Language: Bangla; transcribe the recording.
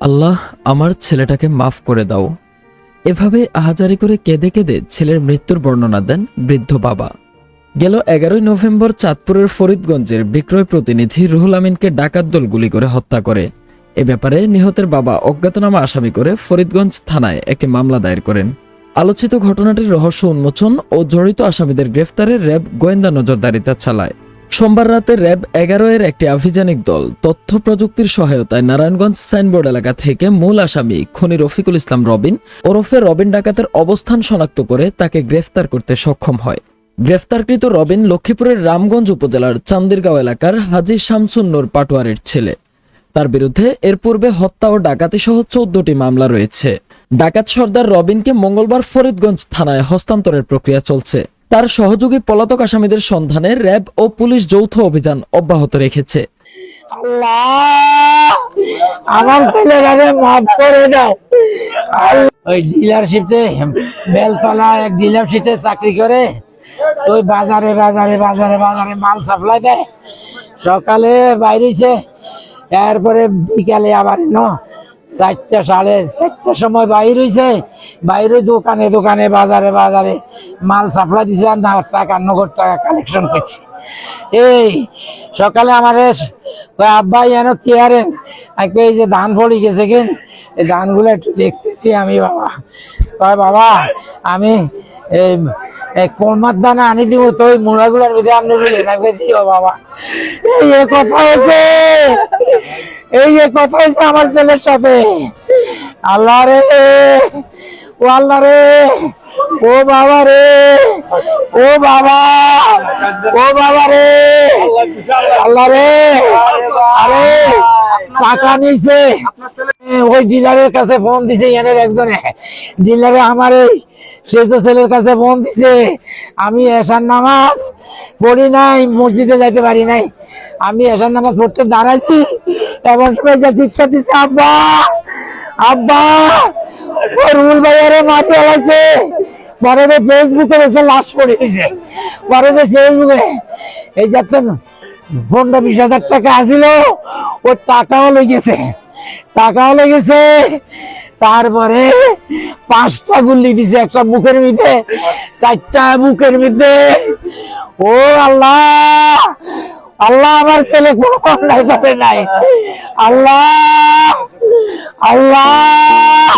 আল্লাহ, আমার ছেলেটাকে মাফ করে দাও। এভাবে আহাজারি করে কেঁদে কেঁদে ছেলের মৃত্যুর বর্ণনা দেন বৃদ্ধ বাবা। গেল এগারোই নভেম্বর চাঁদপুরের ফরিদগঞ্জের বিক্রয় প্রতিনিধি রুহুল আমিনকে ডাকাত দল গুলি করে হত্যা করে। এ ব্যাপারে নিহতের বাবা অজ্ঞাতনামা আসামি করে ফরিদগঞ্জ থানায় একটি মামলা দায়ের করেন। আলোচিত ঘটনাটির রহস্য উন্মোচন ও জড়িত আসামিদের গ্রেফতারে র্যাব গোয়েন্দা নজরদারিতে চালায়। সোমবার রাতে র্যাব এগারো এর একটি আভিযানিক দল তথ্য প্রযুক্তির সহায়তায় নারায়ণগঞ্জ সাইনবোর্ড এলাকা থেকে মূল আসামি খনি রফিকুল ইসলাম রবিন ওরফে রবিন ডাকাতের অবস্থান শনাক্ত করে তাকে গ্রেফতার করতে সক্ষম হয়। গ্রেফতারকৃত রবিন লক্ষ্মীপুরের রামগঞ্জ উপজেলার চান্দিরগাঁও এলাকার হাজি শামসুন্নুর পাটোয়ারের ছেলে। তার বিরুদ্ধে এর পূর্বে হত্যা ও ডাকাতি সহ চোদ্দটি মামলা রয়েছে। ডাকাত সর্দার রবিনকে মঙ্গলবার ফরিদগঞ্জ থানায় হস্তান্তরের প্রক্রিয়া চলছে। তার সহযোগী পলাতক আসামিদের সন্ধানে র্যাব ও পুলিশ যৌথ অভিযান অব্যাহত রেখেছে। আমার ছেলেটারে মাফ করে দাও। ওই ডিলারশিপে বেলতলা এক ডিলারশিপে চাকরি করে। ওই বাজারে বাজারে বাজারে বাজারে মাল সাপ্লাই দেয়। সকালে বাইরেছে এরপরে বিকালে আবার ন চারটা সাড়ে চারটার সময় বাইর হয়েছে বাইরে দোকানে দোকানে, বাজারে বাজারে মাল সাপ্লাই দিছে আর না, টাকা, নগদ টাকা কালেকশন করছে এই সকালে আমার আব্বা যেন কেয়ারেন এই যে ধান পড়ে গেছে কেন? এই ধানগুলো একটু দেখতেছি আমি, বাবা। বাবা, আমি এই এই কোরমার দানা আনি দিব তো ওই মুড়াগুলোর ভিতরে আপনি আমি কই, দিও বাবা। এই যে কথা হয়েছে এই যে কথা হয়েছে আমার ছেলের সাথে। আল্লাহ রে ও আল্লাহ রে ও বাবা রে ও বাবা ও বাবা রে। আল্লাহ রে আরে টাকা নিছে। ওই ডিলারের কাছে ফোন দিছে এনের একজনে। ডিলারে আমার এই সেজো ছেলের কাছে ফোন দিছে আমি এশার নামাজ পড়ি নাই মসজিদে যাইতে পারি নাই। আমি এশার নামাজ পড়তে দাঁড়াইছি এমন সময় যা শিক্ষা দিছে আব্বা আব্বা ও রুল ভাইয়ারে মাটি আলাইছে। পরে ফেসবুকে লাশ পড়ে গেছে। পরে ফেসবুকে এই যাচ্ছেন পনেরো বিশ হাজার টাকা আসিল ওর টাকাও লেগেছে টাকাও লেগেছে তারপরে পাঁচটা গুল্লি দিছে একটা বুকের ভিতরে চারটা বুকের ভিতরে ও আল্লাহ আল্লাহ আমার ছেলে কোনো অন্যায় করে নাই। আল্লাহ আল্লাহ।